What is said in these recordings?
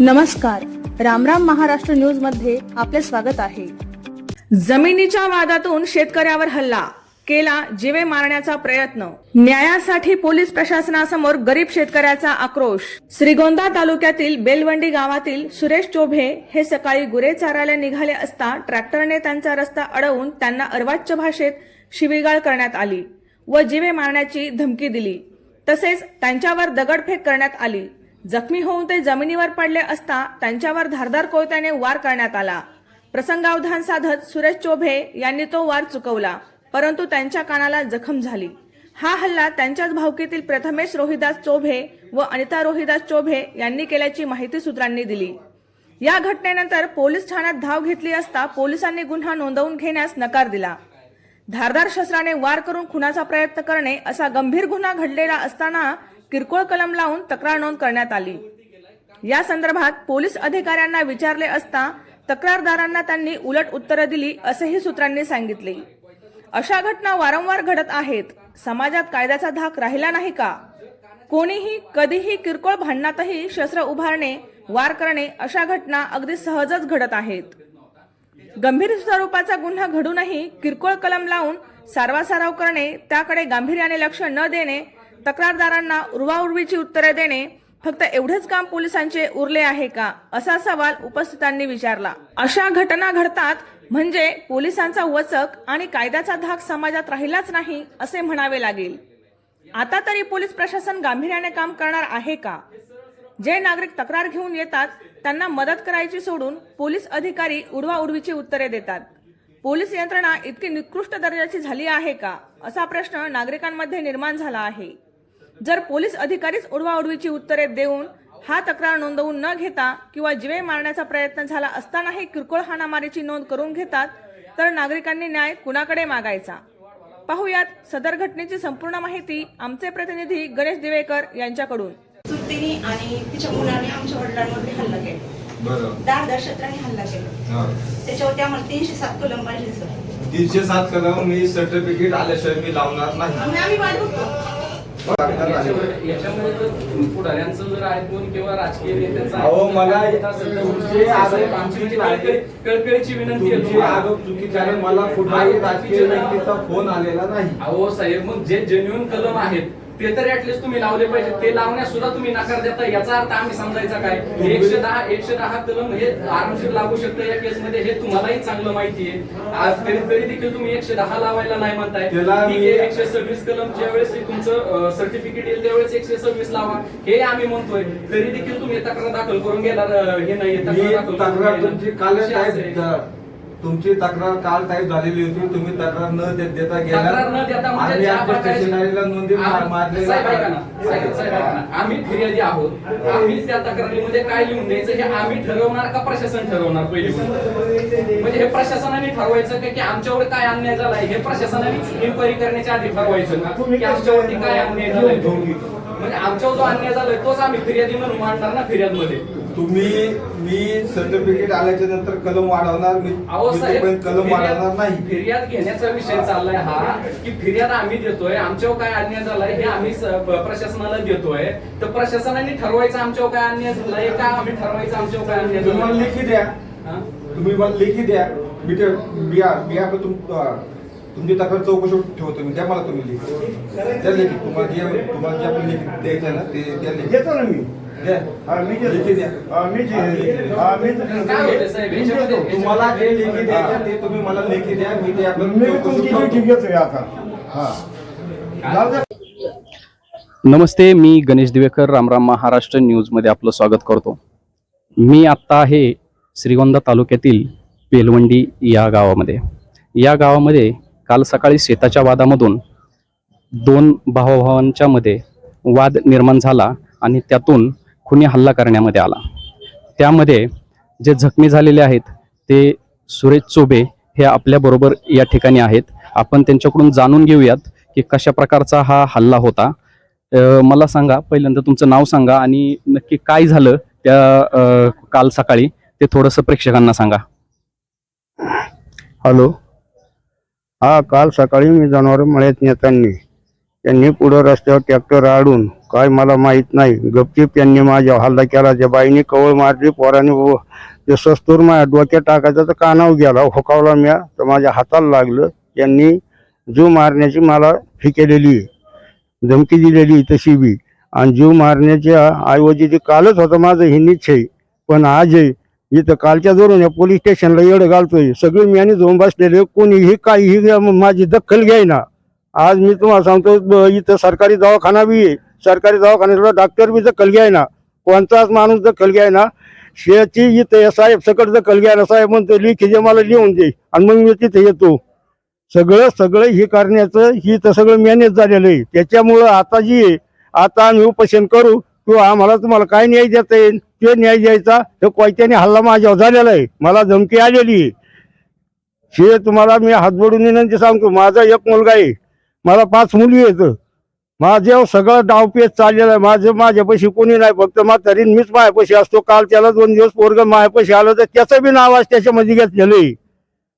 नमस्कार. रामराम महाराष्ट्र न्यूजमध्ये आपले स्वागत आहे. जमिनीच्या वादातून शेतकऱ्यावर हल्ला केला जिवे मारण्याचा प्रयत्न. न्यायासाठी पोलीस प्रशासनासमोर गरीब शेतकऱ्याचा आक्रोश. श्रीगोंदा तालुक्यातील बेलवंडी गावातील सुरेश चोभे हे सकाळी गुरे चारायला निघाले असता ट्रॅक्टरने त्यांचा रस्ता अडवून त्यांना अर्वाच्य भाषेत शिवीगाळ करण्यात आली व जिवे मारण्याची धमकी दिली. तसेच त्यांच्यावर दगडफेक करण्यात आली. जखमी होऊन ते जमिनीवर पडले असता त्यांच्यावर धारदार कोयत्याने वार करण्यात आला. प्रसंगावधान साधत सुरेश चोभे यांनी तो वार चुकवला परंतु त्यांच्या कानाला जखम झाली. हा हल्ला त्यांच्याच भावकीतील प्रथमेश रोहिदास चोभे व अनिता रोहिदास चोभे यांनी केल्याची माहिती सूत्रांनी दिली. या घटनेनंतर पोलीस ठाण्यात धाव घेतली असता पोलिसांनी गुन्हा नोंदवून घेण्यास नकार दिला. धारदार शस्त्राने वार करून खुनाचा प्रयत्न करणे असा गंभीर गुन्हा घडलेला असताना किरकोळ कलम लावून तक्रार नोंद करण्यात आली. या संदर्भात पोलीस अधिकाऱ्यांना विचारले असता तक्रारदारांना त्यांनी उलट उत्तरं दिली असेही सूत्रांनी सांगितले. अशा घटना वारंवार घडत आहेत. समाजात कायद्याचा धाक राहिला नाही का? कोणीही कधीही किरकोळ भांडणातही शस्त्र उभारणे वार करणे अशा घटना अगदी सहजच घडत आहेत. गंभीर स्वरूपाचा गुन्हा घडूनही किरकोळ कलम लावून सारवासाराव करणे त्याकडे गांभीर्याने लक्ष न देणे तक्रारदारांना उर्वाउर्वीची उत्तरे देणे फक्त एवढेच काम पोलिसांचे उरले आहे का? असा सवाल उपस्थितांनी विचारला. अशा घटना घडतात म्हणजे पोलिसांचा वचक आणि कायद्याचा धाक समाजात राहिलाच नाही असे म्हणावे लागेल. आता तरी पोलीस प्रशासन गांभीर्याने काम करणार आहे का? जे नागरिक तक्रार घेऊन येतात त्यांना मदत करायची सोडून पोलीस अधिकारी उडवाउडवीची उत्तरे देतात. पोलीस यंत्रणा इतकी निकृष्ट दर्जाची झाली आहे का? असा प्रश्न नागरिकांमध्ये निर्माण झाला आहे. जर पोलीस अधिकारीच उडवाउडवीची उत्तरे देऊन हा तक्रार नोंदवून न घेता किंवा जिवे मारण्याचा प्रयत्न झाला असतानाही किरकोळ हाणामारीची नोंद करून घेतात तर नागरिकांनी न्याय कुणाकडे मागायचा? पाहुयात सदर घटनेची संपूर्ण माहिती आमचे प्रतिनिधी गणेश दिवेकर यांच्याकडून. सुट्टीने आणि तिच्या मुलाने आमच्या वडिलांवरती हल्ला केला. बरं. दार दर्शत्राने हल्ला केला. त्याच्यावरती आम्हाला तीनशे सात कलम पाहिजे सर. तीनशे सात कलम मी सर्टिफिकेट आल्याशिवाय मी लावणार नाही. आम्ही आम्ही वाट बघतो. अहो, मला कळकळीची विनंती आहे तुमचे तुम्हाला. आरोप चुकीचे आहे मला कुठलाही राजकीय व्यक्तीचा फोन आलेला नाही. अहो साहेब मग जे जेन्युन कलम आहेत ते तर ऍटलीस्ट तुम्ही लावले पाहिजे. ते लावण्यास सुद्धा तुम्ही नकार देता. याचा अर्थ आम्ही समजायचा काय? एकशे दहा एकशे दहा कलम हे आरामशीर लागू शकतं या केसमध्ये. हे तुम्हालाही चांगलं माहिती आहे. आज तरी तरी देखील तुम्ही एकशे दहा लावायला नाही म्हणताय. एकशे सव्वीस कलम ज्या वेळेस तुमचं सर्टिफिकेट येईल त्यावेळेस एकशे सव्वीस लावा. हे आम्ही म्हणतोय. तरी देखील तुम्ही तक्रार दाखल करून घेणार हे नाही दाखल तक्रार. तुमची काल तुमची तक्रार काल टाईप झालेली होती तुम्ही तक्रार न दे- देता तक्रार न देता म्हणजे आणि ज्या आमच्या प्रकारे- स्टेशनरीला नोंदी मार- आम्ही- मारलेल्या साहेब ऐका ना, साहेब- साहेब ऐका ना. आम्ही फिर्यादी आहोत आम्ही त्या तक्रारीमध्ये काय लिहून द्यायचं हे आम्ही ठरवणार का प्रशासन ठरवणार पहिली गोष्ट? म्हणजे हे प्रशासनाने ठरवायचं का की आमच्यावर काय अन्याय झालाय हे प्रशासनाने इन्क्वायरी करण्याच्या आधी ठरवायचं का की आमच्यावरती काय अन्याय झालाय तो? म्हणजे आमच्यावर जो अन्याय झालाय तोच आम्ही फिर्यादी म्हणून मांडणार ना फिर्यादमध्ये तुम्ही मी सर्टिफिकेट आल्याच्यानंतर कलम वाढवणार मी अहो साहेब कलम वाढवणार नाही. फिर्याद घेण्याचा विषय चाललाय हा की फिर्याद आम्ही देतोय आमच्यावर काय अन्याय झालाय हे आम्ही स- प- प्रशासनाला देतोय. तर प्रशासनाने ठरवायचं आमच्यावर काय अन्याय झालाय का आम्ही ठरवायचं आमच्यावर काय अन्याय तुम्ही मला झालाय? लेखी द्या. हा? तुम्ही मला लेखी द्या. मी ते बिया बिया पण तुम तुमची तक्रार चौकशी ठेवतो मी. द्या मला तुम्ही लेखी. द्या लेखी. तुम्हाला जे तुम्हाला जे आपण लेखी द्यायचं आहे ना ते द्या लेखी. देतो ना मी. हा, हा, हा. तुम्हाला जे लेखी द्यायचं ते तुम्ही मला लेखी द्या. मी ते आपण हा. नमस्ते मी गणेश दिवेकर रामराम महाराष्ट्र न्यूजमध्ये आपलं स्वागत करतो. मी आत्ता आहे श्रीगोंदा तालुक्यातील बेलवंडी या गावामध्ये. या गावामध्ये काल सकाळी शेताच्या वादामधून दोन भावाभावांच्या मध्ये वाद निर्माण झाला आणि त्यातून खुनी हल्ला करण्यामध्ये आला. त्यामध्ये जे जखमी झालेले आहेत ते सुरेश चोबे हे आपल्याबरोबर या ठिकाणी आहेत. आपण त्यांच्याकडून जाणून घेऊयात की कशा प्रकारचा हा हल्ला होता. मला सांगा पहिल्यांदा तुमचं नाव सांगा आणि नक्की काय झालं त्या काल सकाळी ते थोडंसं प्रेक्षकांना सांगा. हॅलो. हा काल सकाळी मी जनावर मळ्यात नेताना त्यांनी पुढं रस्त्यावर ट्रॅक्टर आडून काय मला माहीत नाही. गपचीप त्यांनी माझ्या हल्ला केला. त्या बाईने कवळ मारली पोराने व- ते सस्तूर माझ्या डोक्यात टाकायचं तर कानावर गेला हुकावला म्या तर माझ्या हाताला लागलं. त्यांनी जीव मारण्याची मला फिकेलेली केलेली आहे धमकी दिलेली तशी बी. आणि जीव मारण्याच्या ऐवजी ते कालच होतं माझं हे निश्चय पण आज आहे इथं कालच्या धरून या पोलीस स्टेशनला एवढं घालतोय. सगळे म्याने जाऊन बसलेले कोणीही काहीही माझी दखल घ्यायना. आज मी तुम्हाला सांगतो इथं सरकारी दवाखाना बी आहे. सरकारी दवाखान्याला डॉक्टर बी आहे ना कोणताच माणूस दखल घ्यायना शेची इथं साहेब सकट दखल घ्यायला साहेब म्हणतो लिखी जे मला लिहून दे. आणि मग मी तिथे येतो. सगळं सगळं हे करण्याचं ही तर सगळं मॅनेज झालेलं आहे. त्याच्यामुळं आता जी आहे आता आम्ही उपोषण करू किंवा आम्हाला तुम्हाला काय न्याय देता येईल? ते न्याय द्यायचा हे कोयत्याने हल्ला माझ्यावर झालेला आहे. मला धमकी आलेली आहे. हे तुम्हाला मी हातबडून विनंती सांगतो माझा एक मुलगा आहे. मला पाच मुली आहेत. माझ्यावर सगळं डावपेच चाललेलं आहे. माझं माझ्यापाशी कोणी नाही. फक्त म्हातारीन मीच माझ्यापाशी असतो. काल त्याला दोन दिवस पोरग माझ्यापाशी आलं तर त्याचं बी नाव आज त्याच्यामध्ये घेतलेलं आहे.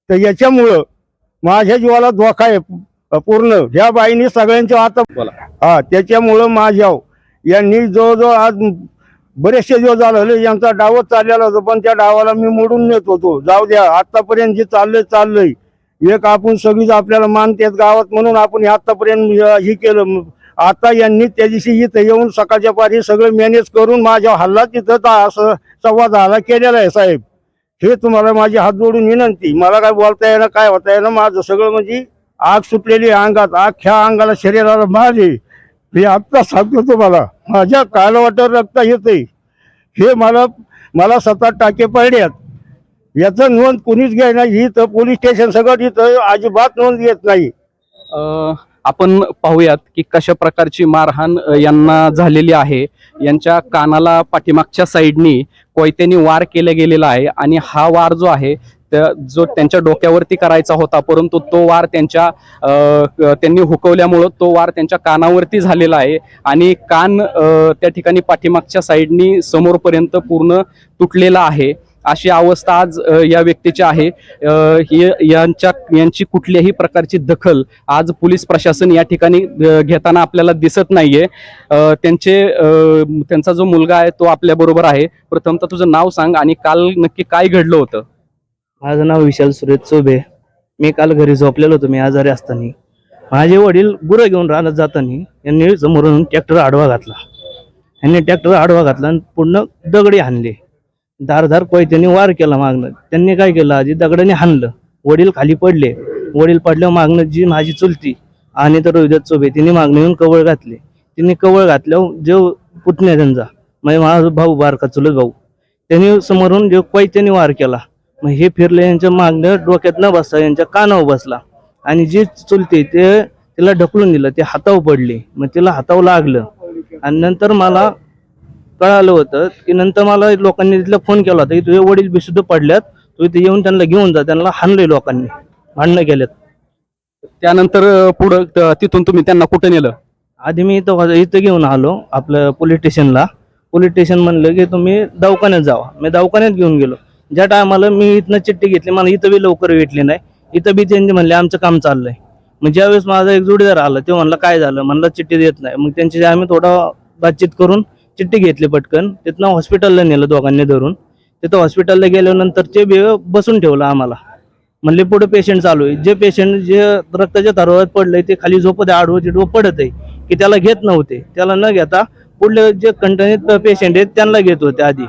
तर याच्यामुळं माझ्या जीवाला धोका आहे पूर्ण. ह्या बाईने सगळ्यांच्या आता. हा त्याच्यामुळं माझ्या यांनी जवळजवळ आज बरेचसे दिवस झालं. यांचा डावच चाललेला होता. पण त्या डावाला मी मोडून नेत होतो. जाऊ द्या. आतापर्यंत जे चाललंय चाललंय. एक आपण सगळीच आपल्याला मानतात गावात म्हणून आपण आतापर्यंत हे केलं. आता यांनी त्या दिवशी इथं येऊन सकाळच्या पारी सगळं मॅनेज करून माझ्या हल्ला तिथं असं संवाद हल्ला केलेला आहे साहेब. हे तुम्हाला माझी हात जोडून विनंती. मला काय बोलता येणं काय होता येणं माझं सगळं म्हणजे आग सुटलेली आहे अंगात. अख्ख्या अंगाला शरीराला माझे मी आत्ता सांगतो तुम्हाला माझ्या कालवाटर रक्त येते हे मला मला सतत टाके पडल्यात. याचं नोंद कोणीच घ्याय नाही. इथं पोलीस स्टेशन सगळं इथं अजिबात नोंद घेत नाही. अ, आपण पाहूयात की कशा प्रकारची मारहाण अ, यांना झालेली आहे. यांच्या कानाला पाठीमागच्या साईडनी कोयत्यानी वार केला गेलेला आहे आणि हा वार जो आहे त्या- जो त्यांच्या डोक्यावरती करायचा होता परंतु तो वार त्यांच्या अ, क- त्यांनी हुकवल्यामुळं तो वार त्यांच्या कानावरती झालेला आहे आणि कान अ, त्या ठिकाणी पाठीमागच्या साईडनी समोरपर्यंत पूर्ण तुटलेला आहे. अशी अवस्था आज या व्यक्तीची आहे. यांच्या यांची कुठल्याही प्रकारची दखल आज पोलीस प्रशासन या ठिकाणी घेताना आपल्याला दिसत नाहीये. आहे त्यांचे त्यांचा जो मुलगा आहे तो आपल्या बरोबर आहे. प्रथमतः तुझं नाव सांग आणि काल नक्की काय घडलं होतं? माझं नाव विशाल सुरेश चोबे मी काल घरी झोपलेलो होतो मी आजारी असताना. माझे वडील गुरं घेऊन राहत जाताना यांनी समोरून ट्रॅक्टर आडवा घातला. यांनी ट्रॅक्टर आडवा घातला आणि पूर्ण दगडी आणले धारधार कोयत्याने वार केला मागणं. त्यांनी काय केलं? आधी दगडाने हाणलं. वडील खाली पडले. वडील पडल्यावर मागणं जी माझी चुलती आणि तर रोहिदास चोबे तिने मागणं येऊन कवळ घातले. तिने कवळ घातल्यावर जो पुतण्या त्यांचा म्हणजे माझा भाऊ बारका चुलत भाऊ. त्यांनी समोरून जो कोयत्याने वार केला. मग हे फिरले यांच्या मागणं डोक्यात न बसता यांच्या कानावर बसला. आणि जी चुलते ते तिला ढकलून दिलं. ते हातावर पडले. मग तिला हातावर लागलं. आणि नंतर मला कळालं होतं की नंतर मला लोकांनी तिथला फोन केला होता की तुझे वडील बी सुद्धा पडल्यात तू इथे येऊन त्यांना घेऊन जा त्यांना हाणलंय लोकांनी भांडणं केल्यात त्यानंतर पुढं त- तिथून तुम्ही त्यांना कुठं नेलं? आधी मी इथं इथं घेऊन आलो आपलं पोलीस स्टेशनला. पोलीस स्टेशन म्हणलं की तुम्ही दवाखान्यात जावा. मी दवाखान्यात घेऊन गेलो. ज्या टायमाला मी इथनं चिठ्ठी घेतली मला इथं बी लवकर भेटली नाही. इथं बी त्यांनी म्हणले आमचं काम चाललंय. मग ज्यावेळेस माझा एक जोडीदार आला ते म्हणलं काय झालं? म्हणलं चिठ्ठी देत नाही. मग त्यांची आम्ही थोडा बातचीत करून चिठ्ठी घेतली पटकन. तिथनं हॉस्पिटलला नेलं दोघांनी धरून. तिथं हॉस्पिटलला गेल्यानंतर ते बी बसून ठेवलं आम्हाला. म्हणले पुढे पेशंट चालू आहे. जे पेशंट जे रक्ताच्या तारवात पडलंय ते खाली झोपत आहे आडवं चिडवं पडत आहे की त्याला घेत नव्हते. त्याला न घेता पुढले जे कंटनीत पेशंट आहेत त्यांना घेत होते आधी.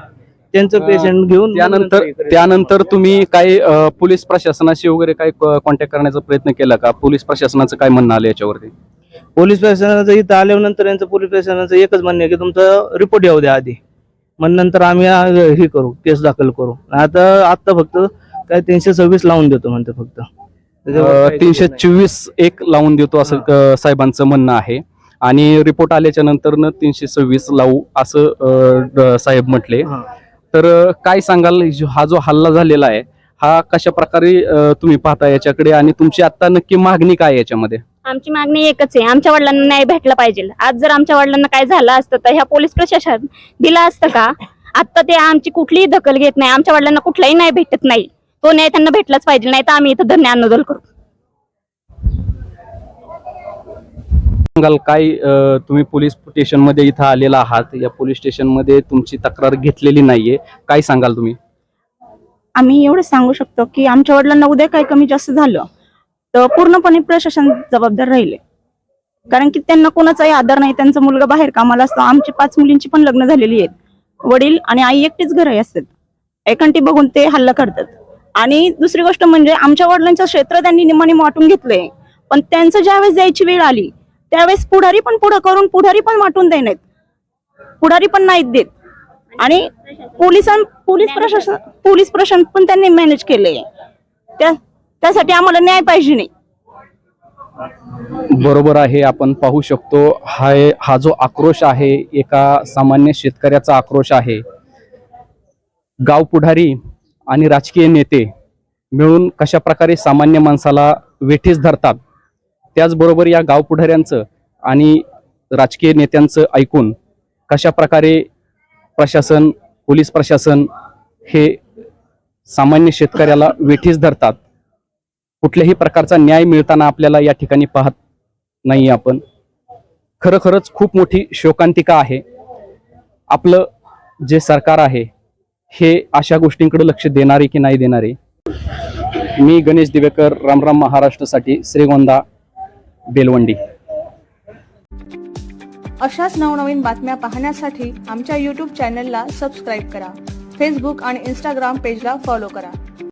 त्यांचं पेशंट घेऊन त्यानंतर त्यानंतर तुम्ही अ, पोलीस प्रशासनाशी वगैरे काय कॉन्टॅक्ट करण्याचा प्रयत्न केला का? पोलीस प्रशासनाचं काय म्हणणं आलं याच्यावरती? पोलीस प्रशासनाचं इथं आल्यानंतर यांचं पोलीस प्रशासनाचं एकच म्हणणं आहे की तुमचं रिपोर्ट येऊ द्या आधी. मग नंतर आम्ही हे करू केस दाखल करू. आता आता फक्त काय तीनशे सव्वीस लावून देतो म्हणते फक्त. तीनशे. चोवीस एक लावून देतो असं साहेबांचं म्हणणं आहे. आणि रिपोर्ट आल्याच्यानंतर तीनशे सव्वीस लावू असं साहेब म्हटले. तर काय सांगाल? हा जो हल्ला झालेला आहे हा कशा प्रकारे तुम्ही पाहता याच्याकडे? आणि तुमची आता नक्की मागणी काय याच्यामध्ये? आमची मागणी एकच आहे. आमच्या वडिलांना न्याय भेटला पाहिजे. आज जर आमच्या वडिलांना काय झालं असतं तर ह्या पोलीस प्रशासन दिलं असतं का? आता ते आमची कुठलीही दखल घेत नाही. आमच्या वडिलांना कुठलाही न्याय भेटत नाही. तो न्याय त्यांना भेटलाच पाहिजे. नाही तर आम्ही इथं धन्य आंदोलन करू. सांगाल काय तुम्ही पोलीस स्टेशनमध्ये इथं आलेला आहात? या पोलीस स्टेशनमध्ये तुमची तक्रार घेतलेली नाहीये. काय सांगाल तुम्ही? आम्ही एवढं सांगू शकतो की आमच्या वडिलांना उद्या काही कमी जास्त झालं. तर पूर्णपणे प्रशासन जबाबदार राहिले. कारण की त्यांना कोणाचाही आधार नाही त्यांचा मुलगा बाहेर कामाला असतो. आमची पाच मुलींची पण लग्न झालेली आहेत. वडील आणि आई एकटीच घरी असतात. एकांटी बघून ते हल्ला करतात. आणि दुसरी गोष्ट म्हणजे आमच्या वडिलांचं क्षेत्र त्यांनी निमाने वाटून घेतलंय. पण त्यांचं ज्यावेळेस द्यायची वेळ आली त्यावेळेस पुढारी पण पुढं करून पुढारी पण वाटून देण्यात पुढारी पण नाहीत देत. आणि पोलिसां पोलीस प्रशासन पोलीस प्रशासन पण त्यांनी मॅनेज केले त्या त्यासाठी आम्हाला न्याय पाहिजे नाही. बरोबर आहे आपण पाहू शकतो हा हा जो आक्रोश आहे एका सामान्य शेतकऱ्याचा आक्रोश आहे. गाव पुढारी आणि राजकीय नेते मिळून कशा प्रकारे सामान्य माणसाला वेठीस धरतात त्याचबरोबर या गाव पुढाऱ्यांचं आणि राजकीय नेत्यांचं ऐकून कशा प्रकारे प्रशासन पोलीस प्रशासन हे सामान्य शेतकऱ्याला वेठीस धरतात कुठल्याही प्रकारचा न्याय मिळताना आपल्याला या ठिकाणी पाहत नाही आपण. खरोखरच खूप मोठी शोकांतिका आहे. आपलं जे सरकार आहे हे अशा गोष्टींकडे लक्ष देणारे की नाही देणारे? मी गणेश दिवेकर रामराम महाराष्ट्रासाठी श्रीगोंदा बेलवंडी. अशाच नवनवीन बातम्या पाहण्यासाठी आमच्या यूट्यूब चॅनलला सबस्क्राईब करा. फेसबुक आणि इंस्टाग्राम पेजला फॉलो करा.